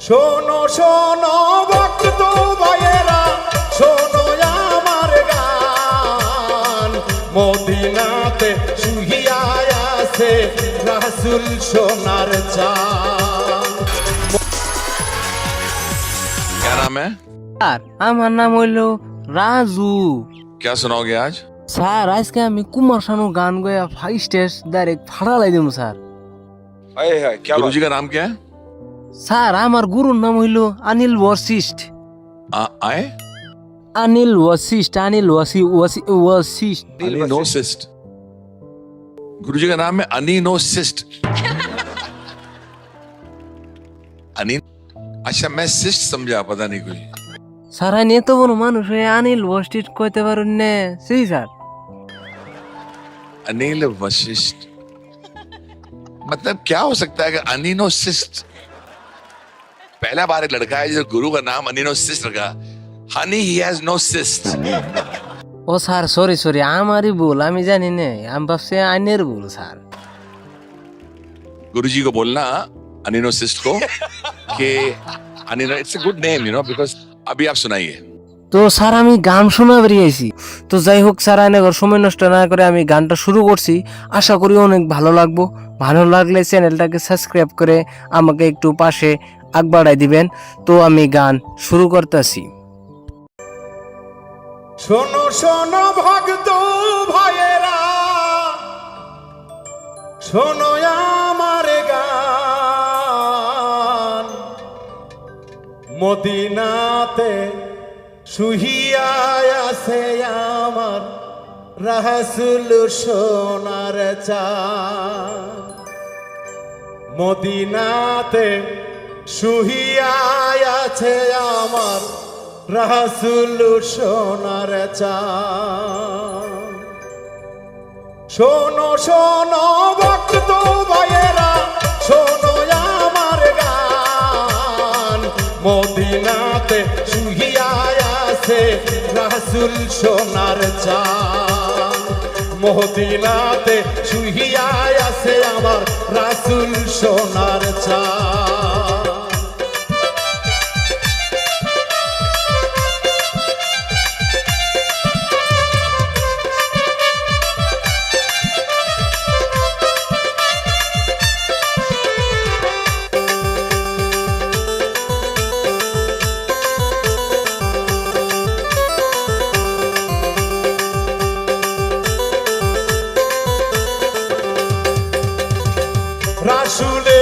শোনো শোনো ভক্ত ভাইয়েরা শোনো আমার গান মদিনাতে শুহিয়ায় আছে রাসুল সোনার চান क्या नाम है স্যার আমার নাম হইল রাজু क्या सुनाओगे आज স্যার আজকে আমি কুমার শানু গান গয়া ফাইভ স্টেজ ডাইরেক্ট ফাড়া লাই দিম স্যার क्या गुरु जी का नाम क्या है স্যার আমার গুরুর নাম হইল অনিল বশিষ্ঠ आ, आए অনিল वशिष्ठ अनिल वसी वसी वशिष्ठ अनिनोसिस्ट गुरु जी का नाम है अनिनोसिस्ट अनि अच्छा मैं सिस्ट समझा पता नहीं कोई স্যার আমি এত বড় মানুষ হয়ে অনিল বশিষ্ঠ কইতে পারুন না সেই স্যার अनिल वशिष्ठ मतलब क्या हो सकता है कि अनिनोसिस्ट पहला बार एक लड़का है जो गुरु का नाम अनिनोसिस्ट रखा honey he has no cyst O sir sorry sorry আমারই ভুল আমি জানি না আমি ভাবছি আইনের ভুল স্যার गुरु जी को बोलना अनिनोसिस्ट को कि अनिनो it's a good name you know because अभी आप सुनाइए তো স্যার আমি গান শোনা বেরিয়েছি তো যাই হোক স্যার আইনাগর সময় নষ্ট না করে আমি গানটা শুরু করছি আশা করি অনেক ভালো লাগবো ভালো লাগলে চ্যানেলটাকে সাবস্ক্রাইব করে আমাকে একটু পাশে আগ বাড়াই দিবেন। তো আমি গান শুরু করতেছি। শোনো শোনো ভক্ত ভাইয়েরা। শোনো আমার গান। মদিনাতে আছে আমার রাসুল সোনার চাঁদ। মদিনাতে শুহিয়ায় আছে আমার রাসুল সোনার চাঁদ। শোনো শোনো ভক্ত ভাইয়েরা, শোনো আমার গান। মদিনাতে শুহিয়ায় আছে রাসুল সোনার চাঁদ। মদিনাতে শুহিয়ায় আছে আমার রাসুল সোনার চাঁদ। রাসুলের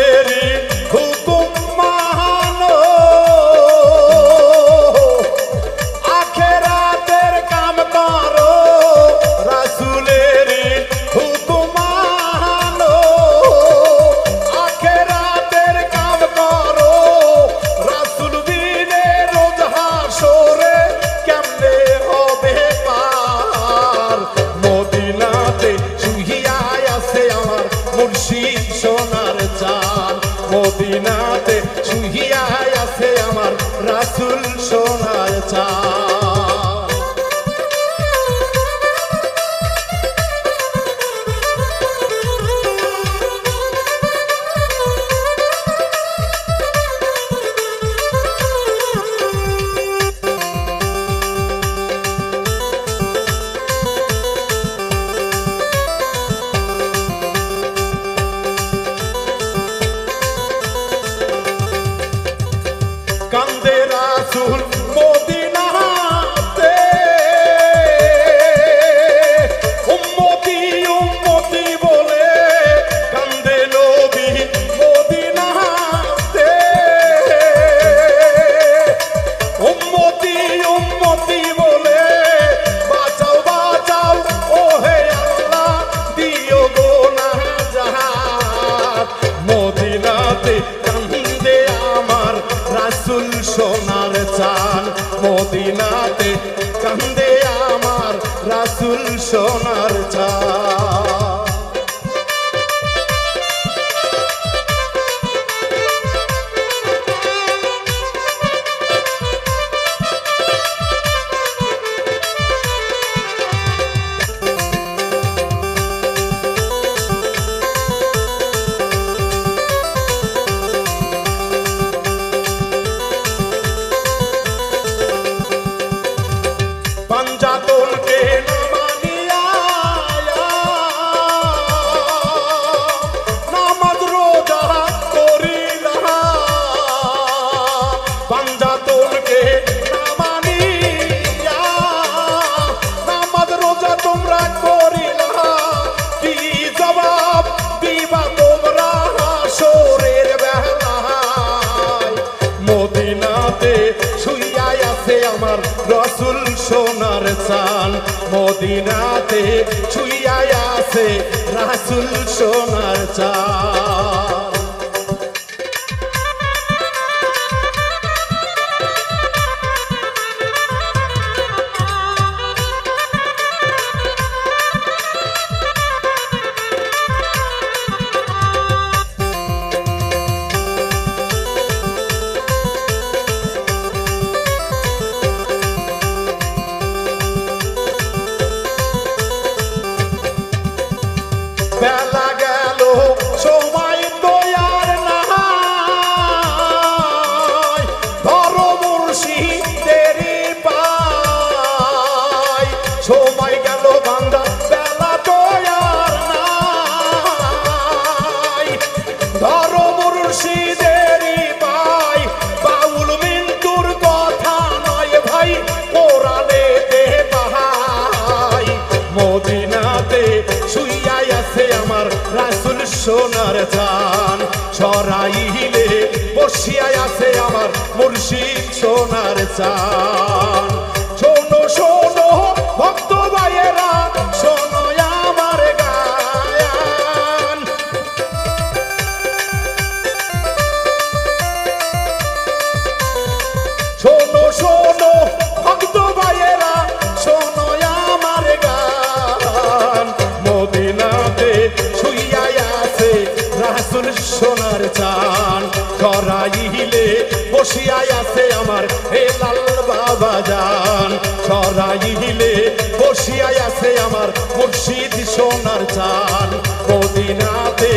সোনার চান রসুল সোনার চান মদিনাতে ছুইয়া আছে রাসুল সোনার চান সোনার চান ছড়াইলে বসিয়ায় আছে আমার মুর্শিদ সোনার চান চান। সরাইলে বসিয়াই আছে আমার হে লাল বাবা যান সরাইলে বসিয়াই আছে আমার মুর্শিদ সোনার চান। মদিনাতে